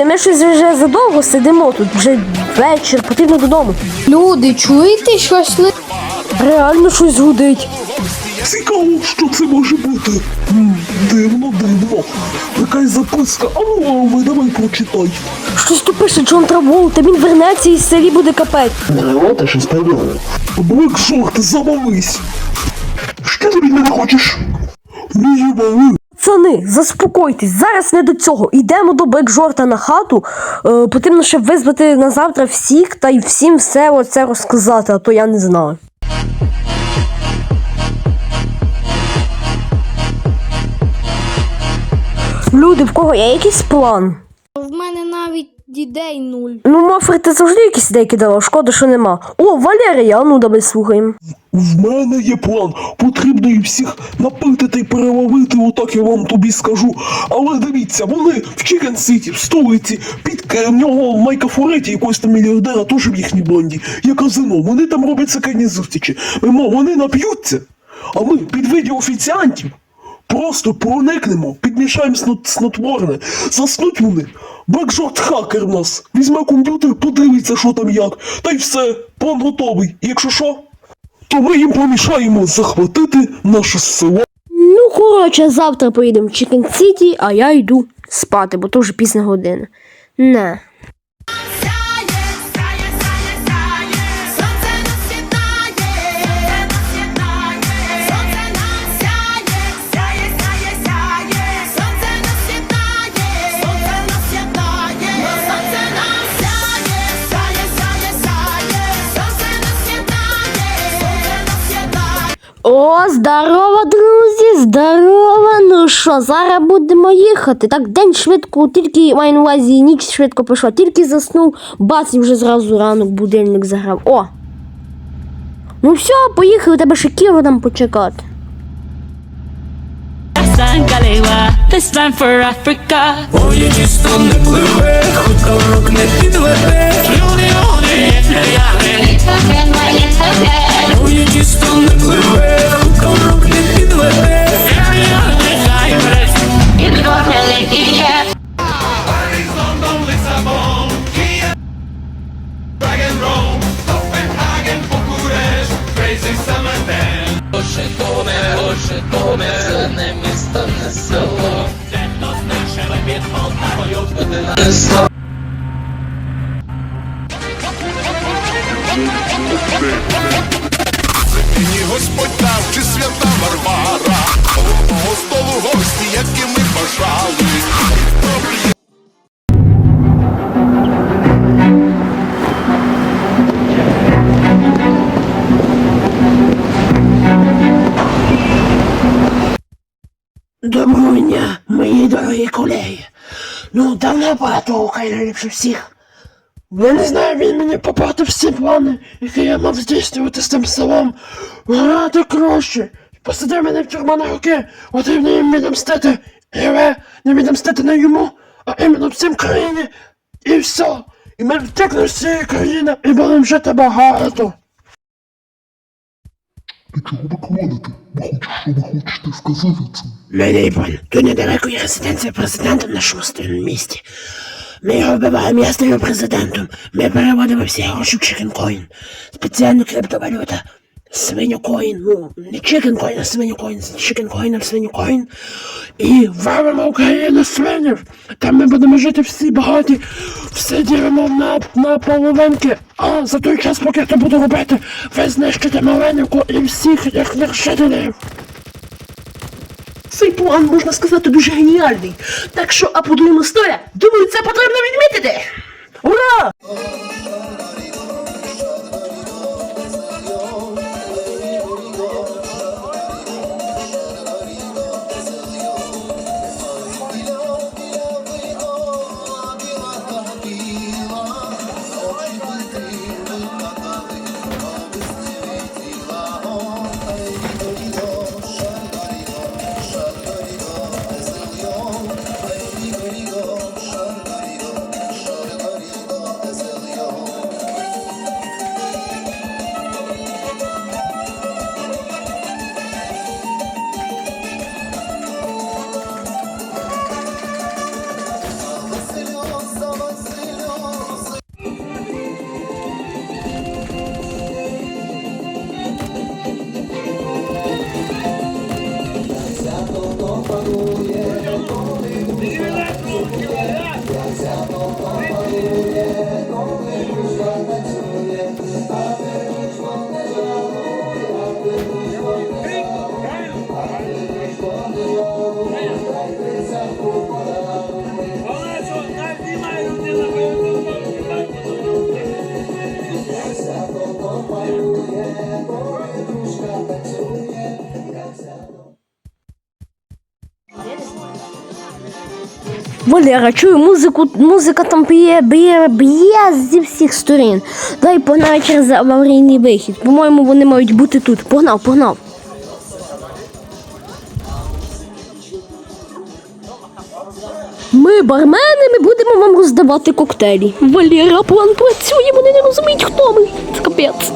Люди, ми щось вже задовго сидимо тут, вже вечір, потрібно додому. Люди, чуєте щось? Реально щось гудить. Цікаво, що це може бути. М, Дивно, дивно. Якась записка. А ну, ви давай прочитай. Щось тут пише Джон Траволта, він вернеться і селі буде капець. Народ, щось придумав. Блек шорт, замовись. Що ти від мене хочеш? Мій мали. Пацани, заспокойтесь, зараз не до цього. Йдемо до Бекжорта на хату. Е, потрібно ще визвати на завтра всіх та й всім все оце розказати, а то я не знаю. Люди, в кого є якийсь план? В мене навіть ідей нуль. Ну, Мофри, ти завжди якісь ідеї кидала, шкода, що нема. О, Валерія, а ну давай слухаємо. В мене є план. Потрібно їх всіх напити та й переловити, отак я вам тобі скажу. Але дивіться, вони в Чікен Сіті, в столиці, під нього Майка Фореті, якогось там мільярдера, теж в їхній банді. Є казино, вони там роблять секретні зустрічі. Мо, вони нап'ються, а ми під виді офіціантів просто проникнемо, підмішаємо снот- снотворне, заснуть вони. Бекжорт хакер в нас. Візьме комп'ютер, подивиться, що там як. Та й все, план готовий. Якщо що, то ми їм помішаємо захватити наше село. Ну, коротше, завтра поїдемо в Чікен Сіті, а я йду спати, бо то вже пізня година. Не. О, здорово, друзі, здорово. Ну що, зараз будемо їхати. Так, день швидко, тільки маю на увазі, ніч швидко пішла, тільки заснув, бац, і вже зразу ранок будильник заграв. О! Ну все, поїхали, тебе ще Кіро там почекати. This time for Africa. Ой, чисто не пливе, хутко рук не підведе. Ні, мої. Ну, давно пора того хай найліпше всіх. Я не знаю, він мені попортив всі плани, які я мав здійснювати з тим селом. Грати краще. Посади мене в тюрму на роки, потрібно їм відомстити. І ви не відомстити не йому, а іменно всім країні. І все. І ми втекнемо з цієї країни і будемо жити багато. Ти чого ви клоните? Ви хочете, що ви хочете сказати? Милий пан, тут недалеко є резиденція президента в нашому старому місті. Ми його вбиваємо, я стаю президентом. Ми переводимо всі гроші в чекенкоін. Спеціальна криптовалюта. Свиньокоін, ну, не чекенкоін, а свиньокоін, з чекенкоїна в свиньокоін. І валимо Україну свинів. Там ми будемо жити всі багаті, все ділимо на, на половинки. А за той час, поки я то буду робити, ви знищите маленьку і всіх як вершителів. Цей план, можна сказати, дуже геніальний. Так що аплодуємо стоя. Думаю, це потрібно відмітити. Ура! Валера, чую музику, музика там б'є, б'є, б'є зі всіх сторін. Дай погнали через аварійний вихід. По-моєму, вони мають бути тут. Погнав, погнав. Ми, бармени, ми будемо вам роздавати коктейлі. Валера, план працює, вони не розуміють, хто ми. Це капець.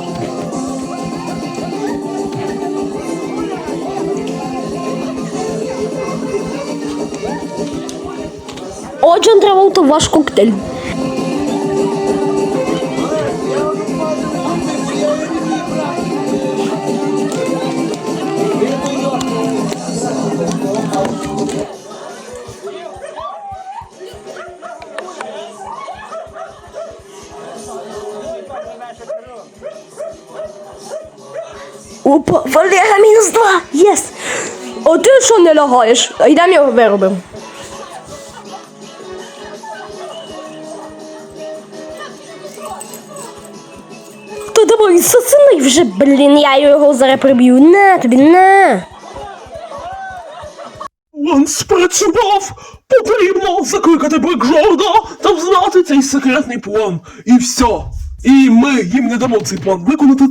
Отже, Траволта, ваш коктейль. Опа, Валера, мінус два! Єс! А ти що не лягаєш? Йдемо його виробимо. Давай, сосини вже, блін, я його зараз приб'ю. На тобі, на. План спрацював! Потрібно закликати Блекжорда та взнати цей секретний план. І все. І ми їм не дамо цей план виконати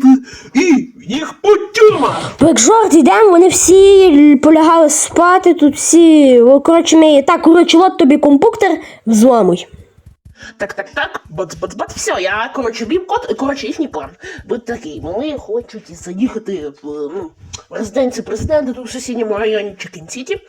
і їх по тюрмах. Блекжорд, йдемо, вони всі полягали спати, тут всі. Коротше, ми. Так, коротше, от тобі компуктер, взламуй. Так, так, так, бац, бац, бац, все, я, коротше, вів код, коротше, їхній план. Будь такий, вони хочуть заїхати в, ну, резиденцію президента тут в сусідньому районі Чикін-Сіті.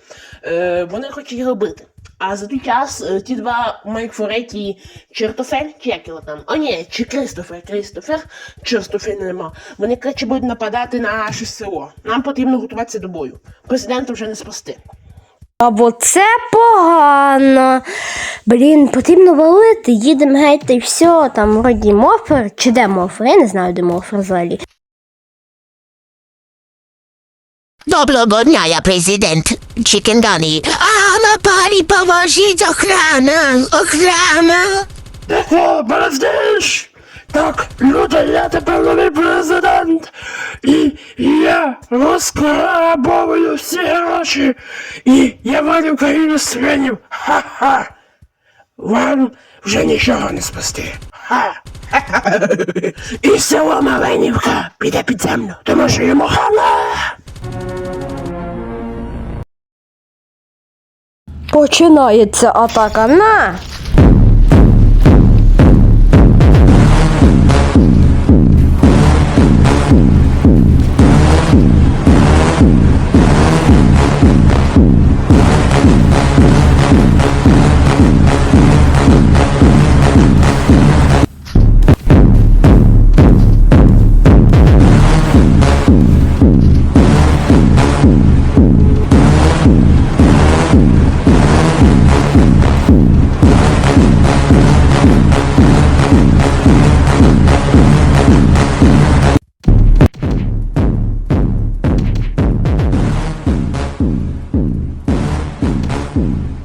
Е, вони хочуть їх робити. А за той час е, ті два Майк Фореті Чертофель, чи як його там? О, ні, чи Кристофер, Кристофер, Чертофель нема. Вони, коротше, будуть нападати на наше село. Нам потрібно готуватися до бою. Президента вже не спасти. А от це погано. Блін, потрібно валити, їдемо геть і все, там вроді мофер, чи де мофер, я не знаю, де мофер взагалі. Доброго дня, я президент Чікенгані. А на парі поможіть охрана, охрана. О! Так, люди, я тепер новий президент. Розкрабовую всі гроші. І я валю країну свинів. Ха-ха. Вам вже нічого не спасти. Ха. І село Маленівка піде під землю, тому що йому хана. Починається атака на.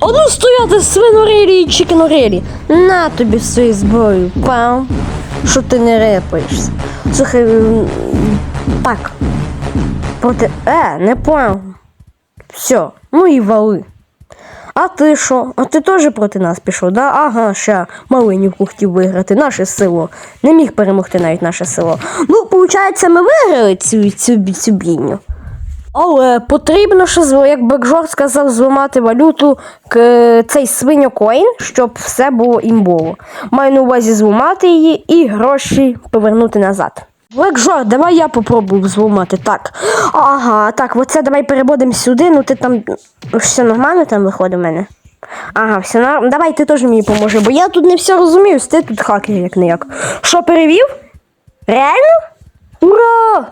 Одну стояти свинорилі і чікенорилі. На тобі свою зброю, пам. Що ти не репаєшся? Слухай, так. Проти. Е, не понял. Все, ну і вали. А ти що? А ти теж проти нас пішов, да? Ага, ще Малинівку хотів виграти, наше село. Не міг перемогти навіть наше село. Ну, виходить, ми виграли цю, цю, цю бійню. Але потрібно ще, як Бекжор сказав, зламати валюту к цей свиньокоін, щоб все було імбово. Маю на увазі зламати її і гроші повернути назад. Блекжор, давай я попробую зламати. Так. Ага, так, оце давай переводимо сюди. Ну ти там все нормально там виходить в мене. Ага, все нормально. Давай ти теж мені поможи, бо я тут не все розумію, ти тут хакер як не як. Що перевів? Реально? Ура!